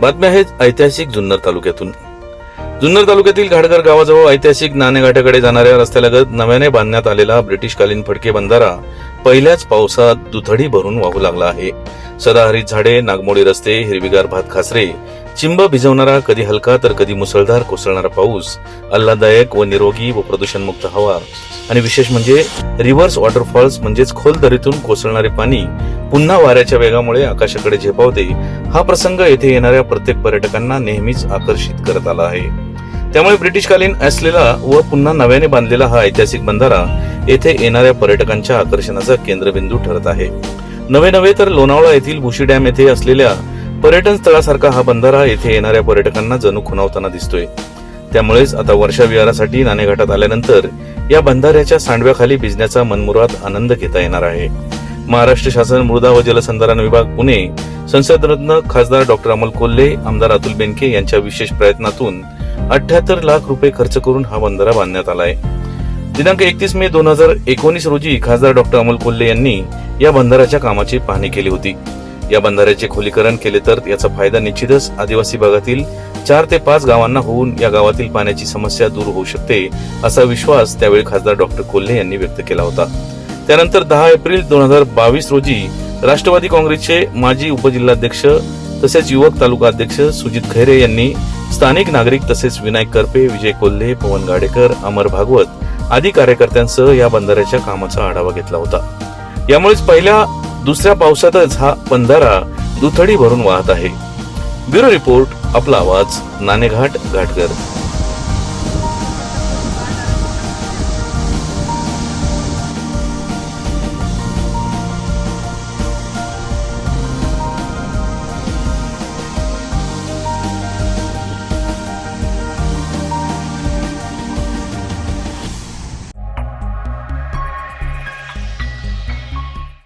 बातम्या आहेत ऐतिहासिक जुन्नर तालुक्यातून. जुन्नर तालुक्यातील घाटघर गावाजवळ ऐतिहासिक नाणेघाटाकडे जाणाऱ्या रस्त्यालगत नव्याने बांधण्यात आलेला ब्रिटिशकालीन फडके बंधारा पहिल्याच पावसात दुथडी भरून वाहू लागला आहे. सदाहरित झाडे नागमोडी रस्ते हिरवीगार भात खासरे चिंब भिजवणारा कधी हलका तर कधी मुसळधार कोसळणारा पाऊस आल्हाददायक व निरोगी व प्रदूषणमुक्त हवा. आणि विशेष म्हणजे रिव्हर्स वॉटरफॉल्स म्हणजेच खोल दरीतून कोसळणारे पाणी पुन्हा वाऱ्याच्या वेगामुळे आकाशाकडे झेपावते हा प्रसंग येथे येणाऱ्या प्रत्येक पर्यटकांना नेहमीच आकर्षित करत आला आहे. त्यामुळे ब्रिटिशकालीन असलेला व पुन्हा नव्याने बांधलेला हा ऐतिहासिक बंधारा येथे येणाऱ्या पर्यटकांच्या आकर्षणाचा केंद्रबिंदू ठरत आहे. नवे नवे तर लोणावळा येथील भुशी डॅम येथे असलेल्या पर्यटन स्थळासारखा हा बंधारा येथे येणाऱ्या पर्यटकांना जणू खुणावताना दिसतोय. त्यामुळेच आता वर्षा विहारासाठी नाणेघाटात आल्यानंतर या बंधाऱ्याच्या सांडव्याखाली भिजण्याचा मनमुराद आनंद घेता येणार आहे. महाराष्ट्र शासन मृदा व जलसंधारण विभाग पुणे. संसदरत्न खासदार डॉक्टर अमोल कोल्हे आमदार अतुल बेनके यांच्या विशेष प्रयत्नातून अठ्याहत्तर लाख रुपये खर्च करून हा बंधारा बांधण्यात आलाय. दिनांक एकतीस मे दोन हजार एकोणीस रोजी खासदार डॉक्टर अमोल कोल्हे यांनी या बंधाऱ्याच्या कामाची पाहणी केली होती. या बंधाऱ्याचे खोलीकरण केले तर याचा फायदा निश्चितच आदिवासी भागातील चार ते पाच गावांना होऊन या गावातील पाण्याची समस्या दूर होऊ शकते असा विश्वास त्यावेळी खासदार डॉक्टर कोल्हे यांनी व्यक्त केला होता. त्यानंतर दहा एप्रिल दोन हजार बावीस रोजी राष्ट्रवादी काँग्रेसचे माजी उपजिल्हाध्यक्ष तसेच युवक तालुका अध्यक्ष सुजित खैरे यांनी स्थानिक नागरिक तसेच विनायक करपे विजय कोल्हे पवन गाडेकर अमर भागवत आदी कार्यकर्त्यांसह या बंधाऱ्याच्या कामाचा आढावा घेतला होता. यामुळेच पहिल्या दुसऱ्या पावसातच हा बंधारा दुथडी भरून वाहत आहे. ब्युरो रिपोर्ट आपला आवाज नाणेघाट घाटगर